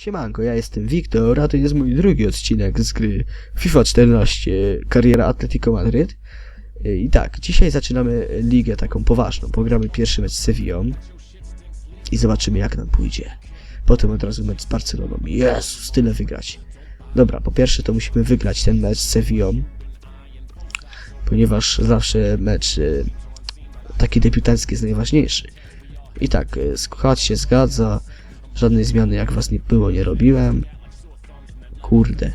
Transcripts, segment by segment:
Siemanko, ja jestem Wiktor, a to jest mój drugi odcinek z gry FIFA 14 Kariera Atletico Madryt. I tak, dzisiaj zaczynamy ligę taką poważną. Pogramy pierwszy mecz z Sevillą i zobaczymy jak nam pójdzie. Potem od razu mecz z Barceloną. Jezus, tyle wygrać. Dobra, po pierwsze to musimy wygrać ten mecz z Sevillą, ponieważ zawsze mecz e, taki debiutancki jest najważniejszy. I tak, e, skład się zgadza, żadnej zmiany jak was nie było nie robiłem. Kurde.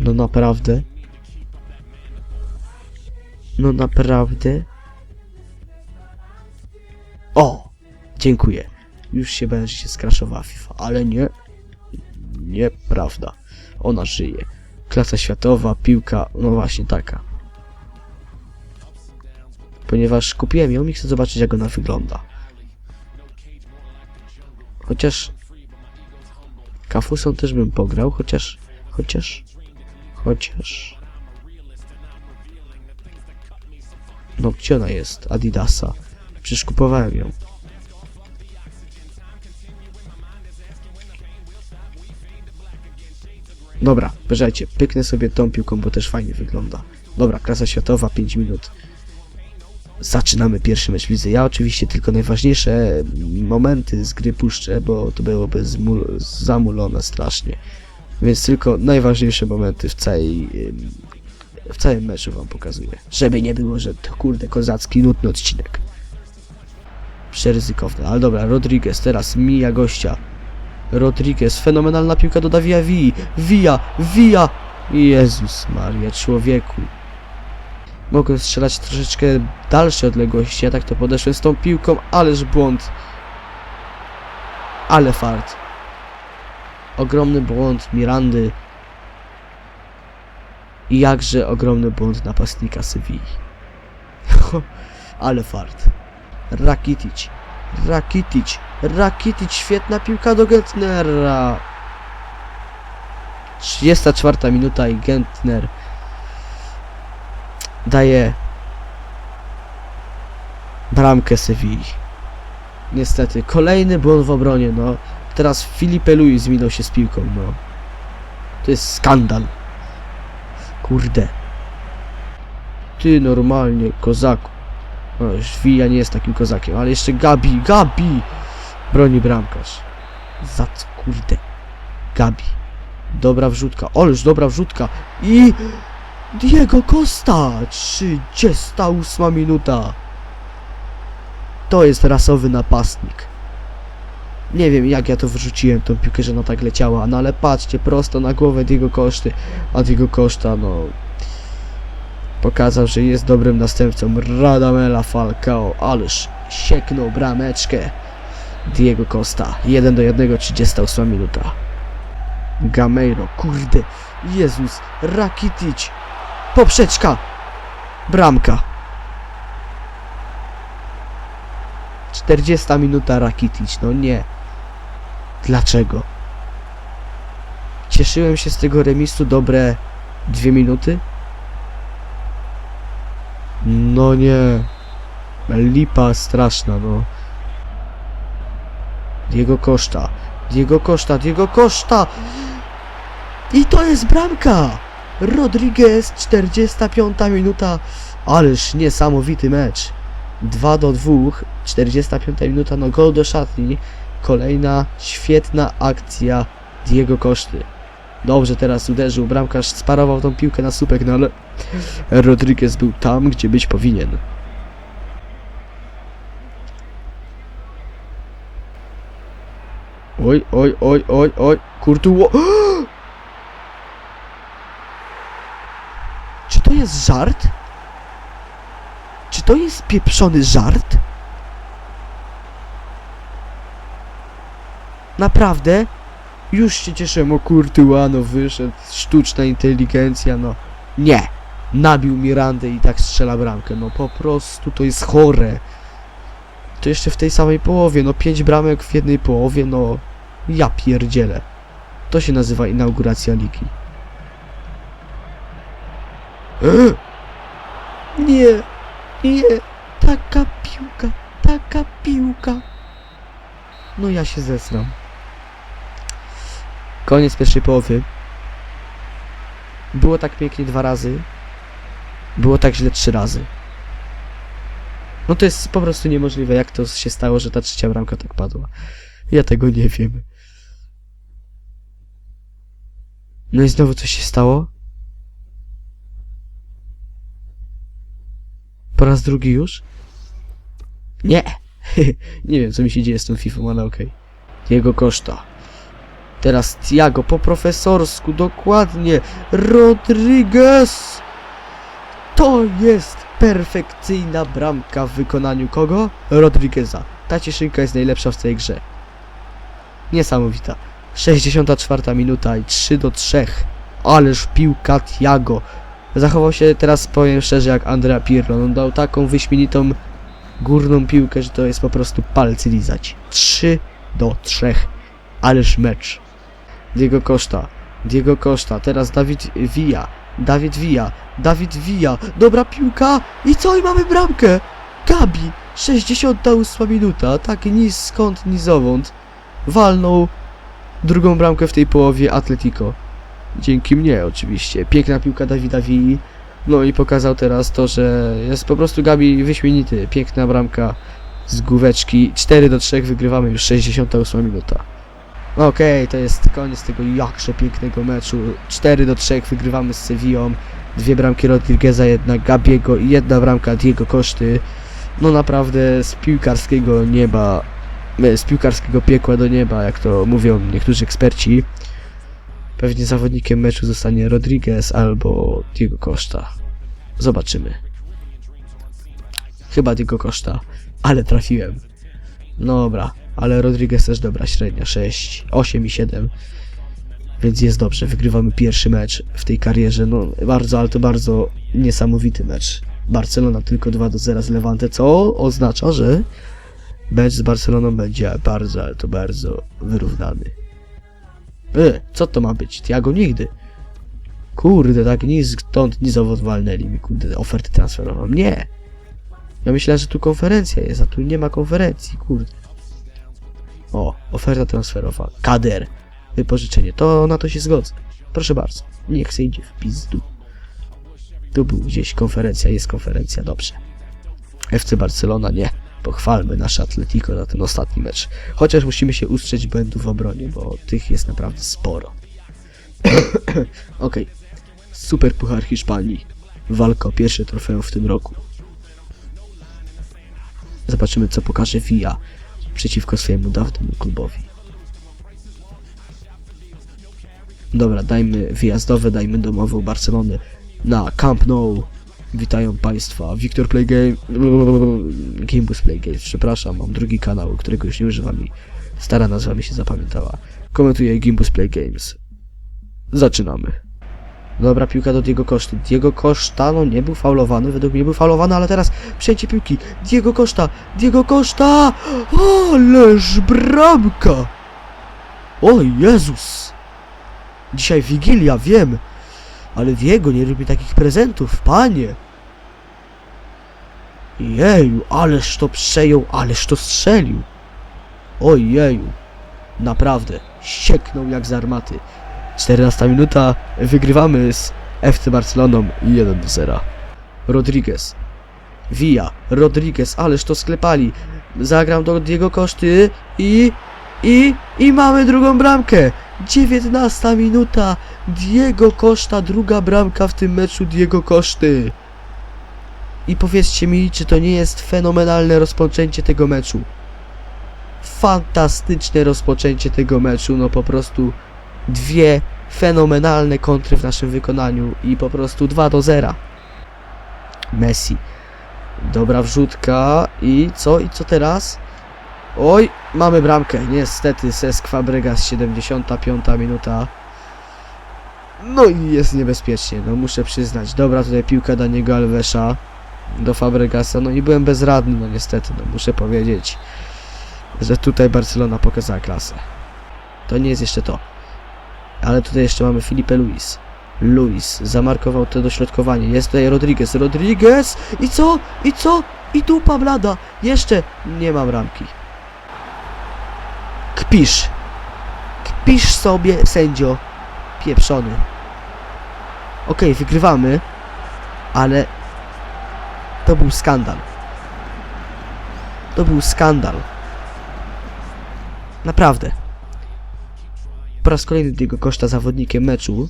No naprawdę? No naprawdę? O! Dziękuję. Już się będzie skraszowała FIFA, ale nie. Nieprawda. Ona żyje. Klasa światowa, piłka, no właśnie taka. Ponieważ kupiłem ją i chcę zobaczyć jak ona wygląda. Chociaż... Kafusą też bym pograł, chociaż... Chociaż... Chociaż... No gdzie ona jest? Adidasa. Przecież kupowałem ją. Dobra, bierzecie, pyknę sobie tą piłką, bo też fajnie wygląda. Dobra, klasa światowa, 5 minut. Zaczynamy pierwszy mecz w. Ja oczywiście tylko najważniejsze momenty z gry puszczę, bo to byłoby zamulone strasznie. Więc tylko najważniejsze momenty w całej w całym meczu wam pokazuję. Żeby nie było, że to kurde kozacki, nudny odcinek. Przeryzykowne, ale dobra, Rodriguez teraz mija gościa. Rodriguez, fenomenalna piłka do Davia Vii. Via, Via! Jezus Maria, człowieku. Mogłem strzelać troszeczkę dalsze odległości, ja tak to podeszłem z tą piłką, ależ błąd. Ale fart. Ogromny błąd Mirandy. I jakże ogromny błąd napastnika Sewilli. Ale fart. Rakitic. Rakitic. Rakitic. Świetna piłka do Gentnera. 34 minuta i Gentner daje bramkę Sewilli. Niestety, kolejny błąd w obronie, no. Teraz Filipe Luis minął się z piłką, no. To jest skandal. Kurde. Ty normalnie, kozaku. No, już nie jest takim kozakiem, ale jeszcze Gabi, Gabi! Broni bramkarz. Za co, kurde. Gabi. Dobra wrzutka, oleż dobra wrzutka. I... Diego Costa! 38 minuta. To jest rasowy napastnik. Nie wiem jak ja to wrzuciłem tą piłkę, że ona tak leciała, no ale patrzcie, prosto na głowę Diego Koszty, a Diego Koszta, no... Pokazał, że jest dobrym następcą Radamela Falcao, ależ sieknął brameczkę Diego Costa. 1 do 1, 38 minuta. Gameiro, kurde, Jezus, Rakitic, poprzeczka, bramka. 40 minuta Rakitic, no nie. Dlaczego? Cieszyłem się z tego remisu dobre dwie minuty. No nie. Lipa straszna, no. Diego Costa. Diego Costa, Diego Costa! I to jest bramka! Rodriguez, 45 minuta. Ależ niesamowity mecz. 2 do 2, 45 minuta, no gol do szatni. Kolejna świetna akcja Diego Koszty. Dobrze teraz uderzył, bramkarz sparował tą piłkę na słupek, no ale Rodriguez był tam, gdzie być powinien. Oj, oj, oj, oj, oj, Kurtuło. Czy to jest żart? Czy to jest pieprzony żart? Naprawdę? Już się cieszę, o Kurtuła, no wyszedł, sztuczna inteligencja, no. Nie! Nabił Mirandę i tak strzela bramkę, no po prostu to jest chore. To jeszcze w tej samej połowie, no pięć bramek w jednej połowie, no. Ja pierdzielę. To się nazywa inauguracja ligi. Nie, nie, taka piłka, taka piłka. No ja się zesram. Koniec pierwszej połowy. Było tak pięknie dwa razy. Było tak źle trzy razy. No to jest po prostu niemożliwe, jak to się stało, że ta trzecia bramka tak padła. Ja tego nie wiem. No i znowu coś się stało? Po raz drugi już? Nie! nie wiem, co mi się dzieje z tą FIFA, ale okej. Jego koszta. Teraz Tiago po profesorsku, dokładnie. Rodriguez! To jest perfekcyjna bramka w wykonaniu kogo? Rodrigueza. Ta cieszynka jest najlepsza w tej grze. Niesamowita. 64 minuta i 3 do 3. Ależ piłka Tiago. Zachował się teraz, powiem szczerze, jak Andrea Pirlo. On dał taką wyśmienitą górną piłkę, że to jest po prostu palcy lizać. 3 do 3. Ależ mecz. Diego Costa. Diego Costa. Teraz Dawid Villa. Dawid Villa. Dawid Villa. Dobra piłka. I co? I mamy bramkę. Gabi. 68 minuta. Tak ni skąd, ni zowąd. Walnął drugą bramkę w tej połowie Atletico. Dzięki mnie oczywiście. Piękna piłka Dawida Villi. No i pokazał teraz to, że jest po prostu Gabi wyśmienity. Piękna bramka z główeczki. 4 do 3 wygrywamy już 68 minuta. Okej, to jest koniec tego jakże pięknego meczu. 4 do 3 wygrywamy z Sevillą. Dwie bramki Rodrigueza, jedna Gabiego i jedna bramka Diego Koszty. No naprawdę z piłkarskiego nieba, z piłkarskiego piekła do nieba, jak to mówią niektórzy eksperci. Pewnie zawodnikiem meczu zostanie Rodriguez albo Diego Costa. Zobaczymy. Chyba Diego Costa, ale trafiłem. No dobra, ale Rodriguez też dobra średnia, 6, 8 i 7. Więc jest dobrze, wygrywamy pierwszy mecz w tej karierze. No bardzo, ale to bardzo niesamowity mecz. Barcelona tylko 2 do 0 z Levante, co oznacza, że mecz z Barceloną będzie bardzo, ale to bardzo wyrównany. E, co to ma być? Tiago nigdy. Kurde, tak ni stąd, ni zowąd walnęli mi, kurde, ofertę transferową. Nie! Ja myślałem, że tu konferencja jest, a tu nie ma konferencji, kurde. O, oferta transferowa. Kader. Wypożyczenie. To na to się zgodzę. Proszę bardzo. Niech se idzie w pizdu. Tu był gdzieś konferencja, jest konferencja, dobrze. FC Barcelona nie. Pochwalmy nasze Atletico na ten ostatni mecz. Chociaż musimy się ustrzeć błędów w obronie, bo tych jest naprawdę sporo. Okej. Super Puchar Hiszpanii. Walka o pierwsze trofeum w tym roku. Zobaczymy, co pokaże Villa przeciwko swojemu dawnemu klubowi. Dobra, dajmy wyjazdowe, dajmy domową Barcelony na Camp Nou. Witają Państwa. Wiktor Play Game... Gimbus Play Games, przepraszam, mam drugi kanał, którego już nie używam i stara nazwa mi się zapamiętała. Komentuję Gimbus Play Games. Zaczynamy. Dobra, piłka do Diego Koszty. Diego Koszta, no nie był faulowany, według mnie był faulowany, ale teraz przejęcie piłki. Diego Koszta, Diego Koszta! Ależ bramka! O Jezus! Dzisiaj Wigilia, wiem, ale Diego nie lubi takich prezentów, panie! Jeju, ależ to przejął, ależ to strzelił! Ojeju, naprawdę, ścieknął jak z armaty. 14 minuta, wygrywamy z FC Barceloną 1 do 0. Rodriguez. Villa, Rodriguez, ależ to sklepali. Zagram do Diego Koszty i... i... i mamy drugą bramkę. 19 minuta. Diego Koszta, druga bramka w tym meczu Diego Koszty. I powiedzcie mi, czy to nie jest fenomenalne rozpoczęcie tego meczu. Fantastyczne rozpoczęcie tego meczu, no po prostu dwie fenomenalne kontry w naszym wykonaniu i po prostu 2 do 0. Messi. Dobra wrzutka i co? I co teraz? Oj, mamy bramkę. Niestety Cesc Fabregas 75 minuta. No i jest niebezpiecznie, no muszę przyznać. Dobra, tutaj piłka Daniego Alvesa do Fabregasa. No i byłem bezradny, no niestety, no muszę powiedzieć, że tutaj Barcelona pokazała klasę. To nie jest jeszcze to. Ale tutaj jeszcze mamy Filipe Luis. Luis zamarkował to dośrodkowanie. Jest tutaj Rodriguez. Rodriguez! I co? I co? I dupa blada! Jeszcze nie mam ramki. Kpisz. Kpisz sobie, sędzio. Pieprzony. Okej, wygrywamy, ale to był skandal. To był skandal. Naprawdę. Po raz kolejny Diego Costa zawodnikiem meczu.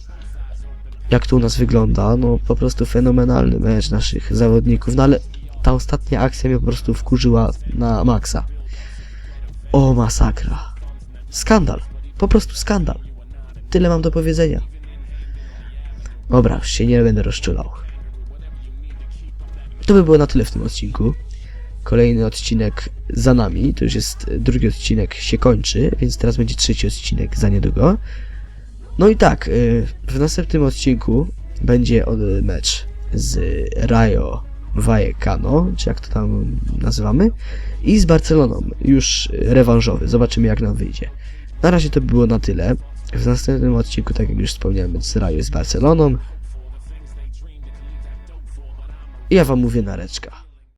Jak to u nas wygląda? No po prostu fenomenalny mecz naszych zawodników. No ale ta ostatnia akcja mnie po prostu wkurzyła na maksa. O masakra. Skandal. Po prostu skandal. Tyle mam do powiedzenia. Dobra, już się nie będę rozczulał. To by było na tyle w tym odcinku. Kolejny odcinek za nami. To już jest e, drugi odcinek się kończy, więc teraz będzie trzeci odcinek za niedługo. No i tak, y, w następnym odcinku będzie od- mecz z Rayo Vallecano, czy jak to tam nazywamy, i z Barceloną, już rewanżowy. Zobaczymy jak nam wyjdzie. Na razie to by było na tyle. W następnym odcinku, tak jak już wspomniałem, z Rayo z Barceloną. Ja wam mówię nareczka.